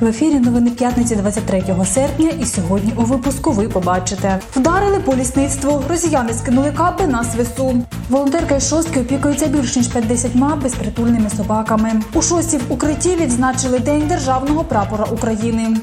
В ефірі новини п'ятниці 23 серпня. І сьогодні у випуску ви побачите: вдарили по лісництву. Росіяни скинули капи на свису. Волонтерка із шостки опікується більш ніж 50 безпритульними собаками. У шості в укритті відзначили День державного прапора України.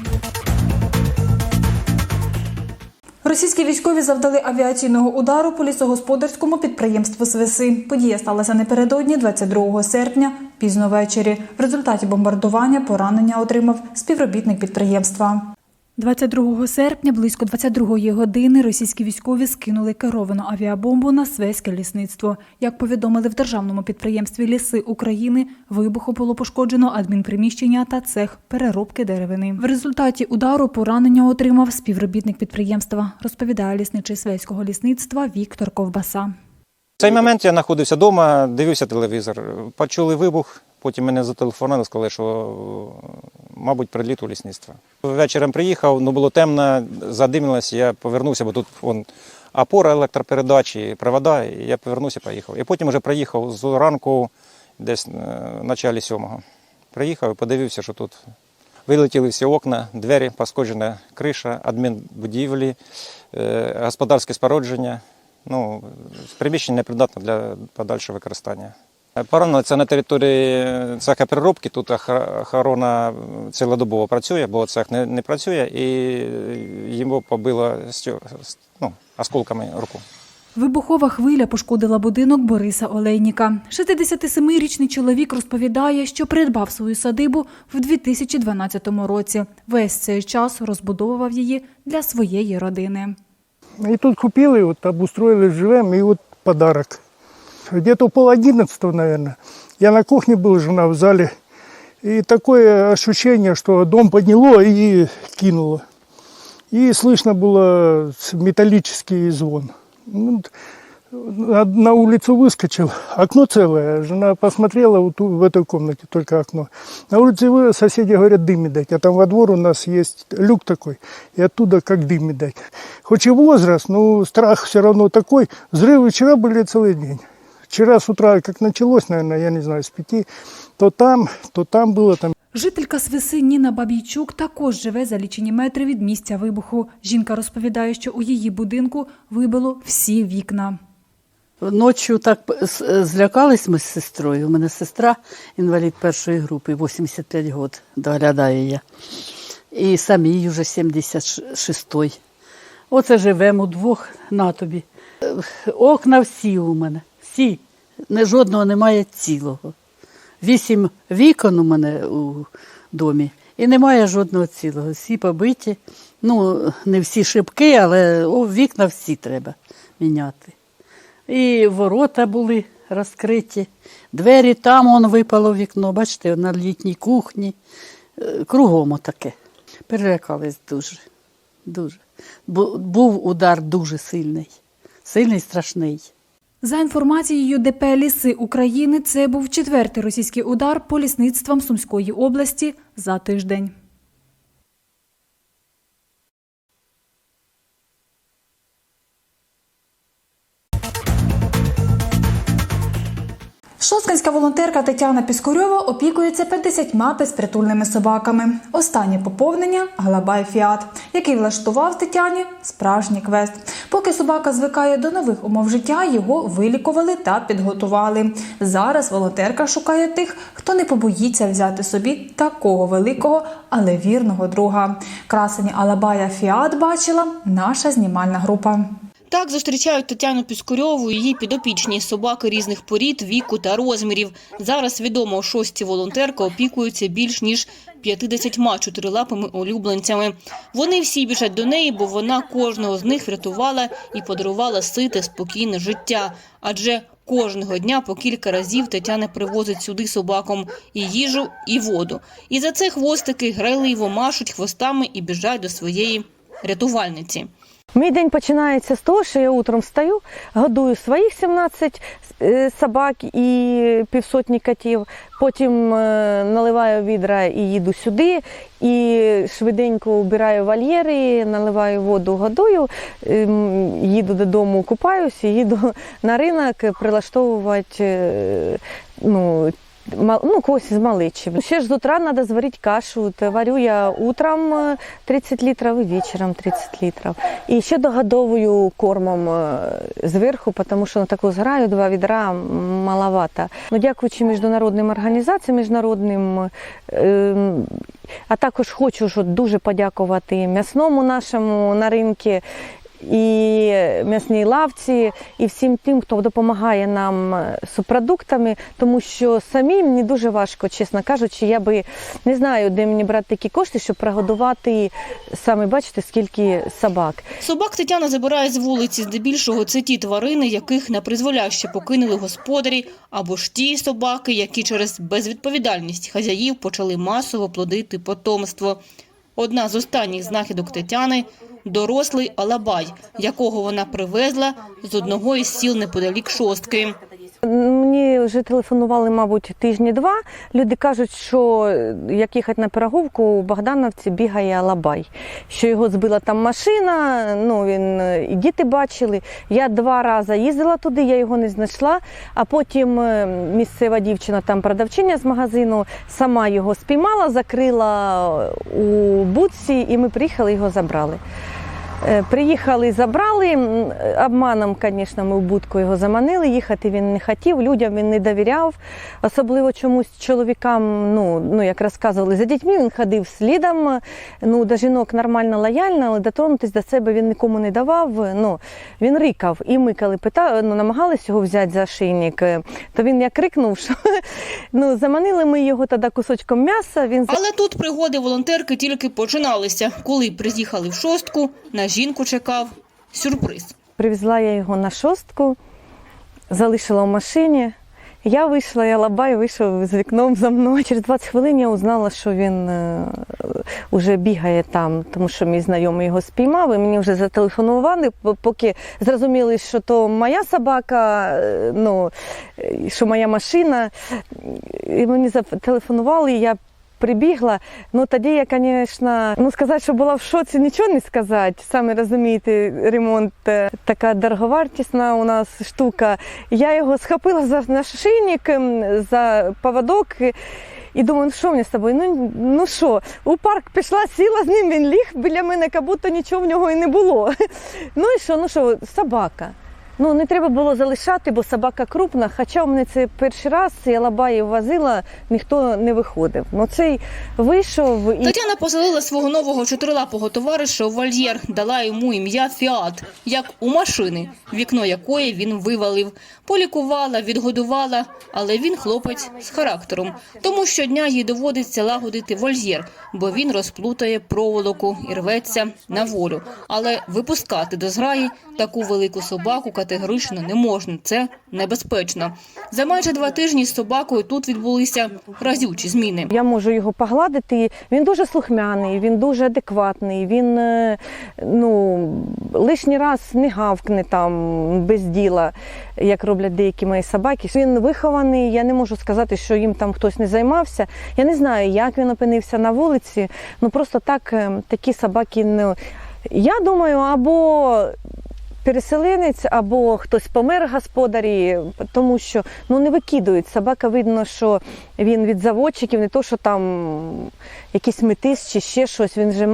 Російські військові завдали авіаційного удару по лісогосподарському підприємству Свиси. Подія сталася напередодні 22 серпня, пізно ввечері. В результаті бомбардування поранення отримав співробітник підприємства. 22 серпня близько 22 години російські військові скинули керовану авіабомбу на Свеське лісництво. Як повідомили в державному підприємстві Ліси України, вибуху було пошкоджено адмінприміщення та цех переробки деревини. В результаті удару поранення отримав співробітник підприємства, розповідає лісничий Свеського лісництва Віктор Ковбаса. В цей момент я знаходився вдома, дивився телевізор. Почули вибух, потім мене зателефонували, сказали, що, мабуть, приліт у лісництво. Вечором приїхав, ну було темно, задимилось, я повернувся, бо тут вон, опора електропередачі, провода, і я повернувся, поїхав. І потім вже приїхав з ранку, десь е, в началі сьомого. Приїхав і подивився, що тут вилетіли всі окна, двері, пошкоджена криша, адмінбудівлі, е, господарське спорудження. Ну, приміщення непридатне для подальшого використання. Поранено це на території цеха переробки. Тут охорона цілодобово працює, бо цех не, не працює, і йому побило ну, осколками руку. Вибухова хвиля пошкодила будинок Бориса Олейніка. 67-річний чоловік розповідає, що придбав свою садибу в 2012 році. Весь цей час розбудовував її для своєї родини. И тут купили, вот обустроили, живем, и вот подарок. Где-то пол одиннадцатого, наверное. Я на кухне был, жена в зале. И такое ощущение, что дом подняло и кинуло. И слышно было металлический звон. Ну, на, улицу выскочил, окно целое. Жена посмотрела вот в этой комнате, только окно. На улице вы, соседи говорят, дым дать. А там во двор у нас есть люк такой, и оттуда как дым дать. Хоть и возраст, но страх все равно такой. Взрывы вчера были целый день. Вчера с утра, как началось, наверное, я не знаю, с пяти, то там, то там было, там Жителька Свиси Ніна Бабійчук також живе за лічені метри від місця вибуху. Жінка розповідає, що у її будинку вибило всі вікна. Ночі так злякались ми з сестрою. У мене сестра інвалід першої групи, 85 років, доглядає я. І самій вже 76-й. Оце живемо удвох на тобі. Е, Окна всі у мене, всі. Не жодного немає цілого. Вісім вікон у мене у домі, і немає жодного цілого. Всі побиті. Ну, не всі шибки, але о, вікна всі треба міняти. І ворота були розкриті, двері там он випало вікно, бачите, на літній кухні. Е, Кругом отаке. Перелякались дуже, дуже. Бу- Був удар дуже сильний, сильний, страшний. За інформацією ДП Ліси України, це був четвертий російський удар по лісництвам Сумської області за тиждень. Волонтерка Тетяна Піскурьова опікується 50 безпритульними собаками. Останнє поповнення Галабай Фіат, який влаштував Тетяні справжній квест. Поки собака звикає до нових умов життя, його вилікували та підготували. Зараз волонтерка шукає тих, хто не побоїться взяти собі такого великого, але вірного друга. Красені Алабая Фіат бачила наша знімальна група. Так зустрічають Тетяну Піскурьову і її підопічні собаки різних порід, віку та розмірів. Зараз відомо, шості волонтерка опікується більш ніж 50 чотирилапими улюбленцями. Вони всі біжать до неї, бо вона кожного з них врятувала і подарувала сите, спокійне життя. Адже кожного дня по кілька разів Тетяна привозить сюди собакам і їжу, і воду. І за це хвостики грайливо машуть хвостами і біжать до своєї рятувальниці. Мій день починається з того, що я утром встаю, годую своїх 17 е, собак і півсотні котів. Потім е, наливаю відра і їду сюди, і швиденько убираю вольєри, наливаю воду, годую, ем, їду додому, купаюся, їду на ринок прилаштовувати е, ну, ну, когось з маличі. Ще ж з утра треба зварити кашу. Варю я утром е, 30 літрів і вечором 30 літрів. І ще догодовую кормом е, зверху, тому що на таку зграю два відра маловато. Ну, дякуючи міжнародним організаціям, міжнародним, е, а також хочу дуже подякувати м'ясному нашому на ринку і м'ясній лавці, і всім тим, хто допомагає нам е, з продуктами, тому що самі мені дуже важко, чесно кажучи, я би не знаю, де мені брати такі кошти, щоб прогодувати саме бачите, скільки собак. Собак Тетяна забирає з вулиці. Здебільшого це ті тварини, яких на призволяще покинули господарі, або ж ті собаки, які через безвідповідальність хазяїв почали масово плодити потомство. Одна з останніх знахідок Тетяни – дорослий алабай, якого вона привезла з одного із сіл неподалік шостки. Мені вже телефонували, мабуть, тижні два. Люди кажуть, що е, як їхати на переговку, у Богдановці бігає Алабай. Що його збила там машина, ну він е, і діти бачили. Я два рази їздила туди, я його не знайшла. А потім е, місцева дівчина, там продавчиня з магазину, сама його спіймала, закрила у будці, і ми приїхали його забрали. Е, Приїхали, забрали. Обманом, звісно, ми в будку його заманили. Їхати він не хотів, людям він не довіряв. Особливо чомусь чоловікам, ну, ну як розказували, за дітьми він ходив слідом. Ну, до жінок нормально лояльно, але дотронутись до себе він нікому не давав. Ну, він рикав. І ми, коли питали, ну, намагалися його взяти за шийник, е, то він як рикнув, що ну, заманили ми його тоді кусочком м'яса. Він Але тут пригоди волонтерки тільки починалися. Коли приїхали в шостку, на жінку чекав сюрприз. Привезла я його на шостку, залишила в машині. Я вийшла, я лабай вийшов з вікном за мною. Через 20 хвилин я узнала, що він е, уже бігає там, тому що мій знайомий його спіймав, і мені вже зателефонували, поки зрозуміли, що то моя собака, е, ну, е, що моя машина. І мені зателефонували, і я прибігла. Ну тоді я, звісно, ну сказати, що була в шоці, нічого не сказати. Самі розумієте, ремонт е, така дороговартісна у нас штука. Я його схопила за нашийник, ем, за поводок. І думаю, ну що мені з тобою? Ну, ну що, у парк пішла, сіла з ним, він ліг біля мене, як будто нічого в нього і не було. Ну і що, ну що, собака. Ну, не треба було залишати, бо собака крупна. Хоча у мене це перший раз, я лабаїв возила, ніхто не виходив. Ну цей вийшов і Тетяна поселила свого нового чотирилапого товариша у вольєр, дала йому ім'я Фіат, як у машини, вікно якої він вивалив. Полікувала, відгодувала, але він хлопець з характером. Тому щодня їй доводиться лагодити вольєр, бо він розплутає проволоку і рветься на волю. Але випускати до зграї таку велику собаку категорично не можна. Це небезпечно. За майже два тижні з собакою тут відбулися разючі зміни. Я можу його погладити. Він дуже слухмяний, він дуже адекватний. Він е, ну, лишній раз не гавкне там без діла, як роблять деякі мої собаки. Він вихований. Я не можу сказати, що їм там хтось не займався. Я не знаю, як він опинився на вулиці. Ну просто так е, такі собаки. Ну, я думаю, або переселенець або хтось помер господарі, тому що ну не викидують. Собака видно, що він від заводчиків, не то, що там якийсь метис чи ще щось. Він же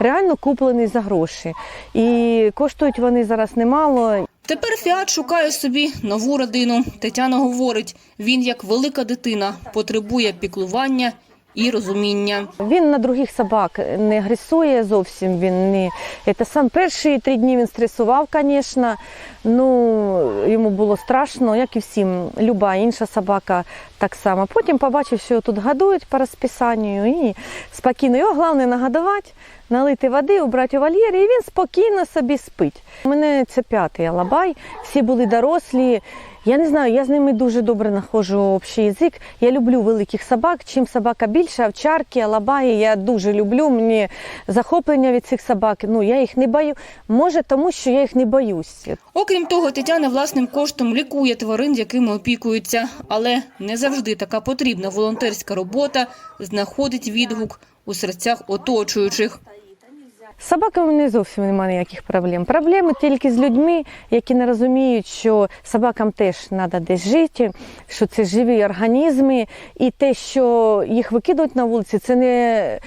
реально куплений за гроші. І коштують вони зараз немало. Тепер Фіат шукає собі нову родину. Тетяна говорить, він як велика дитина, потребує піклування і розуміння. Він на других собак не агресує зовсім. Він не це сам перші три дні він стресував, звісно. Ну йому було страшно, як і всім. Люба інша собака так само. Потім побачив, що його тут годують по розписанню, і спокійно. Його головне нагодувати, налити води, убрати у вольєр, і він спокійно собі спить. У мене це п'ятий алабай, всі були дорослі. Я не знаю, я з ними дуже добре знаходжу общий язик. Я люблю великих собак. Чим собака більша, овчарки, алабаї, я дуже люблю. Мені захоплення від цих собак. Ну я їх не бою. Може, тому що я їх не боюсь. Окрім того, Тетяна власним коштом лікує тварин, якими опікується. Але не завжди така потрібна волонтерська робота знаходить відгук у серцях оточуючих. З собаками не зовсім немає ніяких проблем. Проблеми тільки з людьми, які не розуміють, що собакам теж треба десь жити, що це живі організми, і те, що їх викидують на вулиці, це не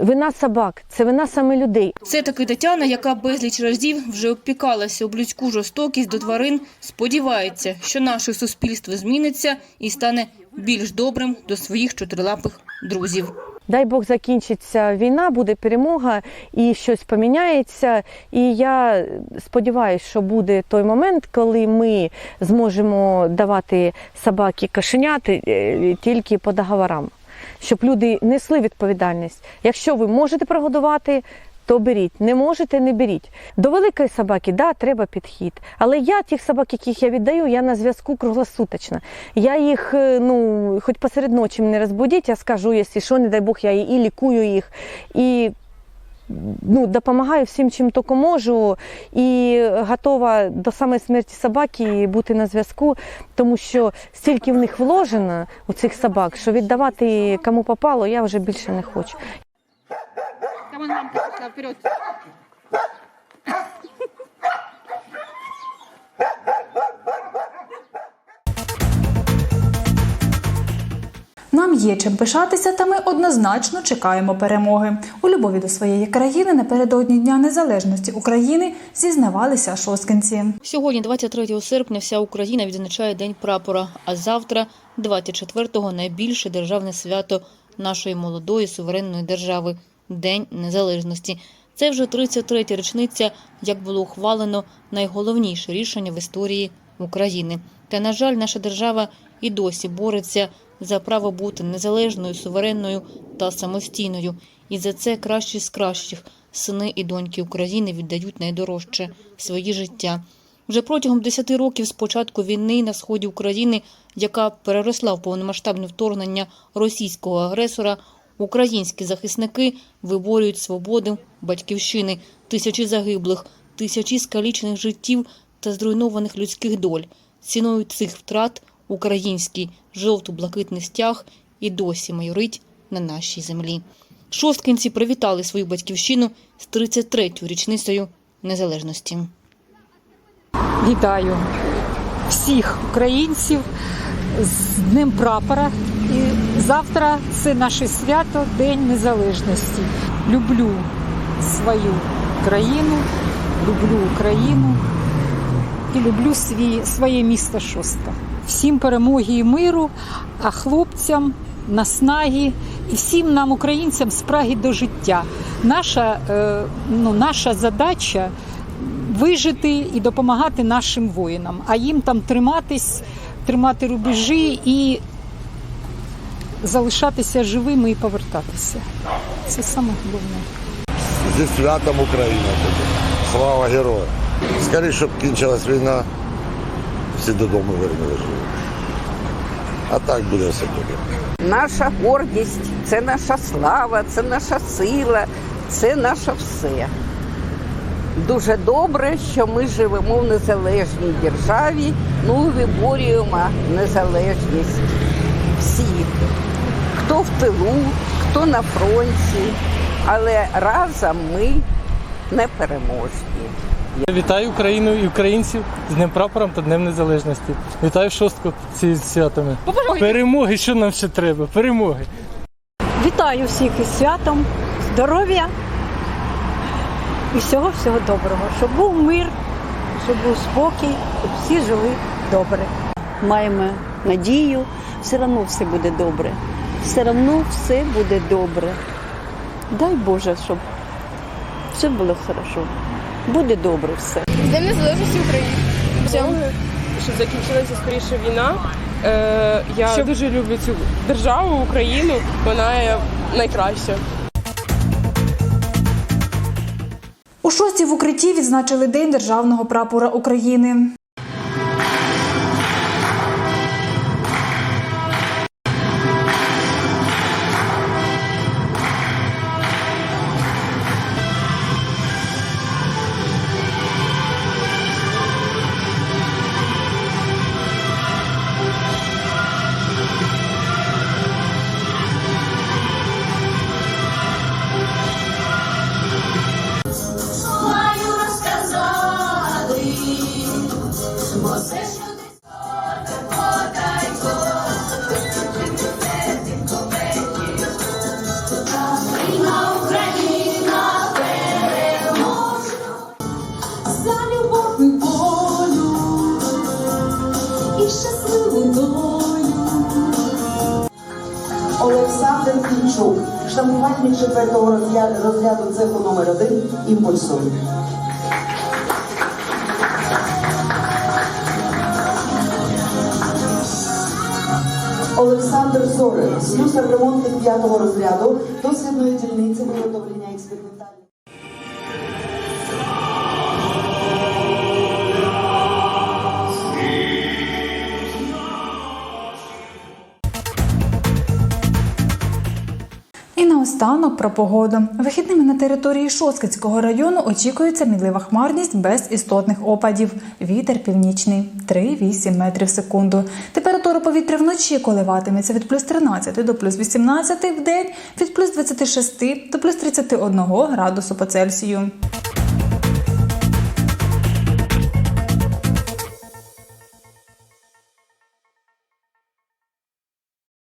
вина собак, це вина саме людей. Це таки Тетяна, яка безліч разів вже обпікалася об людську жорстокість до тварин, сподівається, що наше суспільство зміниться і стане більш добрим до своїх чотирилапих друзів. Дай Бог закінчиться війна, буде перемога і щось поміняється. І я сподіваюся, що буде той момент, коли ми зможемо давати собаки кошеняти е, тільки по договорам, щоб люди несли відповідальність. Якщо ви можете прогодувати, то беріть. Не можете, не беріть. До великої собаки, да, треба підхід. Але я тих собак, яких я віддаю, я на зв'язку круглосуточно. Я їх, е, ну, хоч посеред ночі мене розбудіть, я скажу, якщо що, не дай Бог, я і лікую їх. І ну, допомагаю всім, чим тільки можу, і готова до самої смерті собаки бути на зв'язку, тому що стільки в них вложено у цих собак, що віддавати кому попало, я вже більше не хочу. Нам є чим пишатися, та ми однозначно чекаємо перемоги. У любові до своєї країни напередодні Дня Незалежності України зізнавалися шосткинці. Сьогодні, 23 серпня, вся Україна відзначає День прапора, а завтра, 24-го, найбільше державне свято нашої молодої суверенної держави День Незалежності. Це вже 33-я річниця, як було ухвалено найголовніше рішення в історії України. Та, на жаль, наша держава і досі бореться за право бути незалежною, суверенною та самостійною. І за це кращі з кращих сини і доньки України віддають найдорожче свої життя. Вже протягом 10 років з початку війни на сході України, яка переросла в повномасштабне вторгнення російського агресора, українські захисники виборюють свободу батьківщини, тисячі загиблих, тисячі скалічених життів та зруйнованих людських доль. Ціною цих втрат український жовто-блакитний стяг і досі майорить на нашій землі. Шосткинці привітали свою батьківщину з 33-ю річницею незалежності. Вітаю всіх українців з Днем прапора. І завтра це наше свято, День Незалежності. Люблю свою країну, люблю Україну і люблю свій, своє місто Шостка. Всім перемоги і миру, а хлопцям наснаги і всім нам, українцям, спраги до життя. Наша, е, ну, наша задача вижити і допомагати нашим воїнам, а їм там триматись, тримати рубежі і залишатися живими і повертатися. Це саме головне. Зі святом Україна тобі. Слава героям. Скоріше, щоб кінчилась війна, всі додому вернули живі. А так буде все добре. Наша гордість, це наша слава, це наша сила, це наше все. Дуже добре, що ми живемо в незалежній державі, ну і виборюємо незалежність хто в тилу, хто на фронті, але разом ми непереможні. Я вітаю Україну і українців з Днем прапором та Днем Незалежності. Вітаю шостку ці святами. Перемоги, що нам ще треба? Перемоги. Вітаю всіх із святом, здоров'я і всього всього доброго. Щоб був мир, щоб був спокій, щоб всі жили добре. маємо надію, все одно все буде добре. Все одно все буде добре. Дай Боже, щоб все було хорошо. Буде добре все. Днем Незалежності України. Щоб закінчилася скоріше війна. Е, я дуже люблю цю державу, Україну. Вона є найкраща. У шостій в укритті відзначили День державного прапора України. Олександр Кінчук, штампувальник четвертого розряду, цеху номер 1 імпульсу. Олександр Зорин, слюсар ремонтник п'ятого розряду, дослідної дільниці виготовлення експериментальних. Наостанок про погоду. Вихідними на території Шоскицького району очікується мінлива хмарність без істотних опадів. Вітер північний 3-8 метрів в секунду. Температура повітря вночі коливатиметься від плюс 13 до плюс 18 в день, від плюс 26 до плюс 31 градусу по Цельсію.